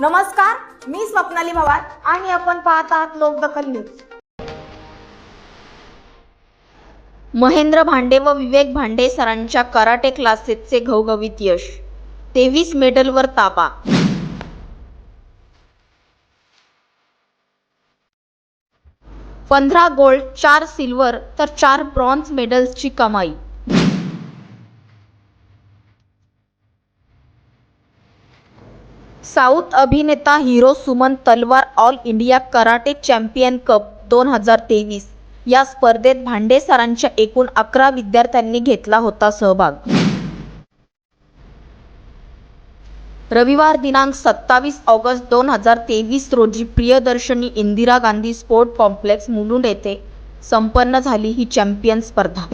नमस्कार मी स्वप्नाली भवार आणि आपण पाहत आहात लोकदखल न्यूज. महेंद्र भांडे व विवेक भांडे सरांच्या कराटे क्लासेसचे घवघवीत यश. तेवीस मेडलवर ताबा. पंधरा गोल्ड चार सिल्वर तर चार ब्रॉन्झ मेडल्सची कमाई. साऊथ अभिनेता hero Suman Talwar all India karate champion cup दोन हजार तेवीस. या स्पर्धेत भांडे सरांच्या एकूण अकरा विद्यार्थ्यांनी घेतला होता सहभाग. रविवार दिनांक सत्तावीस ऑगस्ट दोन हजार तेवीस रोजी प्रियदर्शनी इंदिरा गांधी स्पोर्ट कॉम्प्लेक्स मुलुंड येथे संपन्न झाली ही चॅम्पियन स्पर्धा.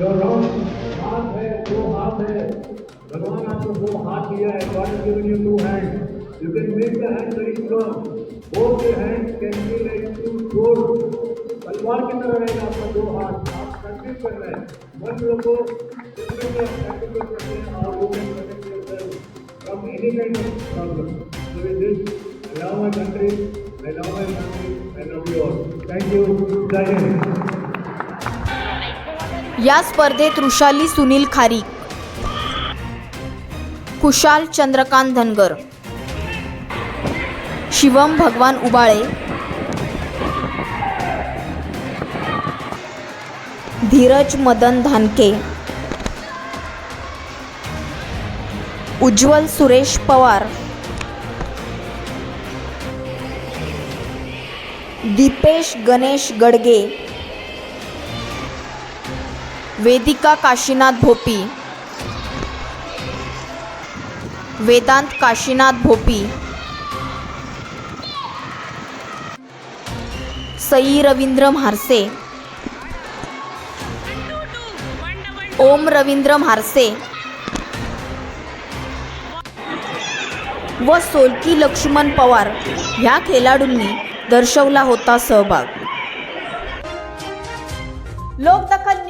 Your wrong हाथ है दो हाथ है भगवान आपको दो हाथ दिया है God has given you two hands. You can make the hand very strong. Both your hands can be like two swords. तलवार की तरह रहेगा आपका दो हाथ आप प्रैक्टिस कर रहे हैं मन लोगों जिसमें भी आप प्रैक्टिस करते हैं और वो can protect yourself from any kind of problem. So with this, I love my country, I love my family, I love you all. Thank you. Jai Hind. या स्पर्धेत ऋषाली सुनील खारीक कुशाल चंद्रकांत धनगर शिवम भगवान उबाळे धीरज मदन धानके उज्ज्वल सुरेश पवार दीपेश गणेश गडगे वेदिका काशीनाथ भोपी. वेदांत काशीनाथ भोपी. सई रवींद्र म्हारसे. ओम रवींद्र म्हारसे. व सोलकी लक्ष्मण पवार ह्या खेळाडूंनी दर्शवला होता सहभाग. लोकदखल